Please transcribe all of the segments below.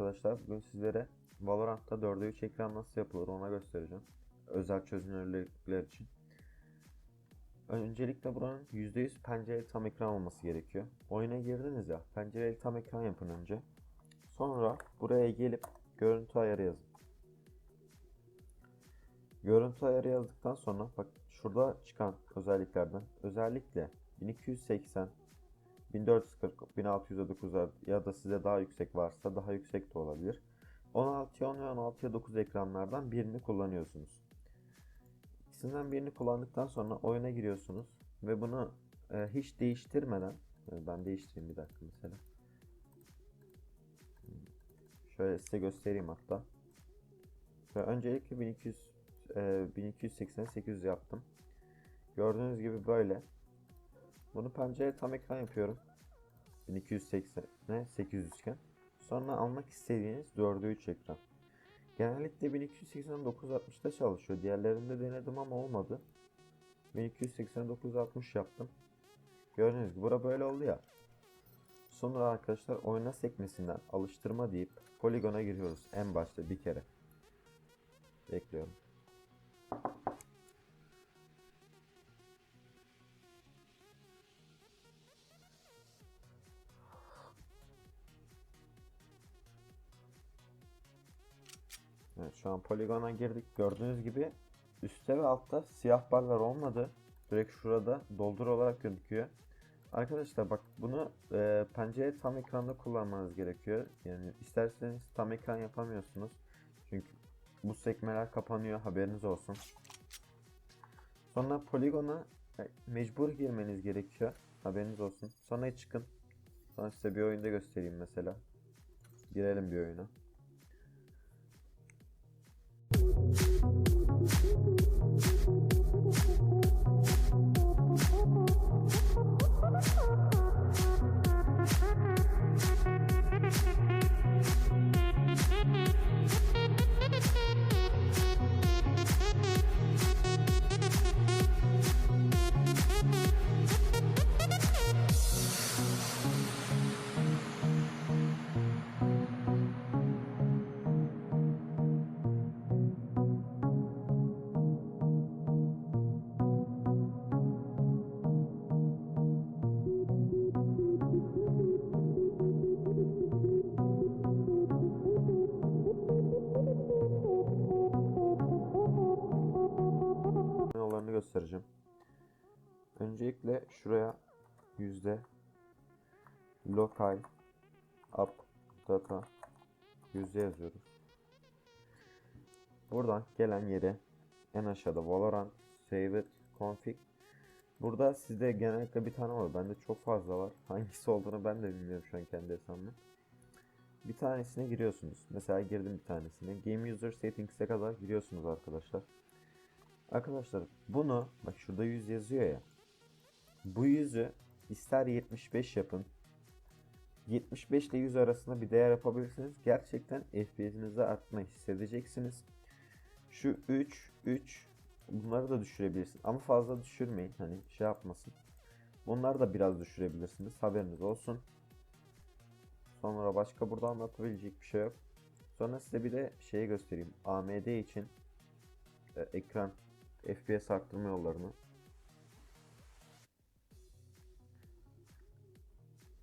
arkadaşlar. Bugün sizlere Valorant'ta 4'e 3 ekran nasıl yapılır ona göstereceğim. Özel çözünürlükler için. Öncelikle buranın %100 pencereli tam ekran olması gerekiyor. Oyuna girdiniz ya, pencereli tam ekran yapın önce. Sonra buraya gelip görüntü ayarı yazın. Görüntü ayarı yazdıktan sonra bak şurada çıkan özelliklerden özellikle 1280 1440, 1609 ya da size daha yüksek varsa daha yüksek de olabilir. 16'ya 10 ve 16'ya 9 ekranlardan birini kullanıyorsunuz. İkisinden birini kullandıktan sonra oyuna giriyorsunuz ve bunu e, hiç değiştirmeden e, ben değiştireyim bir dakika mesela. Şöyle size göstereyim hatta. Ve öncelikle 1200 e, 1280 800 yaptım. Gördüğünüz gibi böyle. Bunu pencere tam ekran yapıyorum. 1280'e 800 iken. Sonra almak istediğiniz 4'e 3 ekran. Genellikle 1280 960'da çalışıyor. Diğerlerinde denedim ama olmadı. 1280 960 yaptım. Gördüğünüz gibi bura böyle oldu ya. Sonra arkadaşlar oyuna sekmesinden alıştırma deyip poligona giriyoruz en başta bir kere. Bekliyorum. Evet şu an poligona girdik. Gördüğünüz gibi üstte ve altta siyah barlar olmadı. Direkt şurada doldur olarak gözüküyor. Arkadaşlar bak bunu e, pencere tam ekranda kullanmanız gerekiyor. Yani isterseniz tam ekran yapamıyorsunuz. Çünkü bu sekmeler kapanıyor haberiniz olsun. Sonra poligona e, mecbur girmeniz gerekiyor. Haberiniz olsun. Sonra çıkın. Sonra size bir oyunda göstereyim mesela. Girelim bir oyuna. Öncelikle şuraya yüzde local up data yüzde yazıyoruz. Buradan gelen yere en aşağıda Valorant save it config Burada sizde genellikle bir tane var. Bende çok fazla var. Hangisi olduğunu ben de bilmiyorum şu an kendi hesabımda. Bir tanesine giriyorsunuz. Mesela girdim bir tanesine. Game User Settings'e kadar giriyorsunuz arkadaşlar. Arkadaşlar bunu bak şurada 100 yazıyor ya. Bu yüzü ister 75 yapın. 75 ile 100 arasında bir değer yapabilirsiniz. Gerçekten FPS'inizi artmayı hissedeceksiniz. Şu 3, 3 bunları da düşürebilirsiniz. Ama fazla düşürmeyin. Hani şey yapmasın. Bunları da biraz düşürebilirsiniz. Haberiniz olsun. Sonra başka burada anlatabilecek bir şey yok. Sonra size bir de şeyi göstereyim. AMD için e, ekran FPS arttırma yollarını.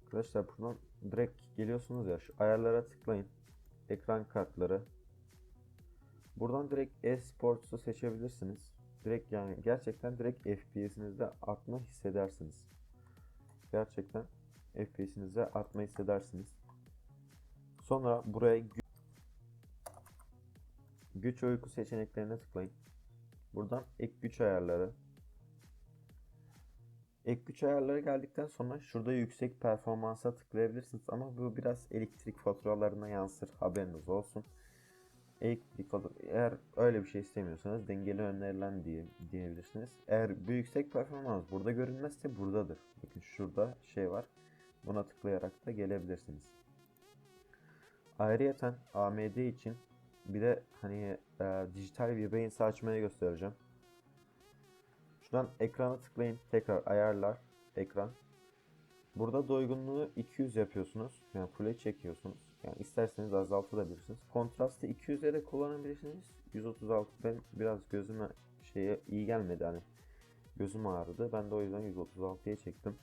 Arkadaşlar buradan direkt geliyorsunuz ya şu ayarlara tıklayın. Ekran kartları. Buradan direkt e-sports'u seçebilirsiniz. Direkt yani gerçekten direkt FPS'inizde artma hissedersiniz. Gerçekten FPS'inizde artma hissedersiniz. Sonra buraya gü- güç uyku seçeneklerine tıklayın. Buradan ek güç ayarları. Ek güç ayarları geldikten sonra şurada yüksek performansa tıklayabilirsiniz ama bu biraz elektrik faturalarına yansır haberiniz olsun. Elektrik fatura eğer öyle bir şey istemiyorsanız dengeli önerilen diye diyebilirsiniz. Eğer bu yüksek performans burada görünmezse buradadır. Bakın şurada şey var. Buna tıklayarak da gelebilirsiniz. Ayrıyeten AMD için bir de hani e, dijital Vibrans'ı açmaya göstereceğim. Şuradan ekrana tıklayın. Tekrar ayarlar. Ekran. Burada doygunluğu 200 yapıyorsunuz. Yani full'e çekiyorsunuz. Yani isterseniz azaltabilirsiniz. Kontrastı 200'e de kullanabilirsiniz. 136 ben biraz gözüme şeye iyi gelmedi hani gözüm ağrıdı. Ben de o yüzden 136'ya çektim.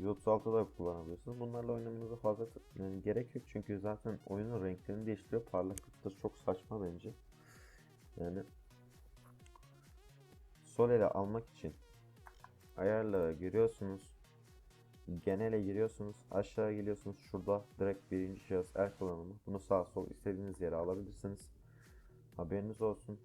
136'da da kullanabilirsiniz. Bunlarla oynamanıza fazla yani gerek yok çünkü zaten oyunun renklerini değiştiriyor. Parlaklıkları çok saçma bence. Yani sol ele almak için ayarlara giriyorsunuz. Genele giriyorsunuz. Aşağı geliyorsunuz. Şurada direkt birinci şahıs el kullanımı. Bunu sağ sol istediğiniz yere alabilirsiniz. Haberiniz olsun.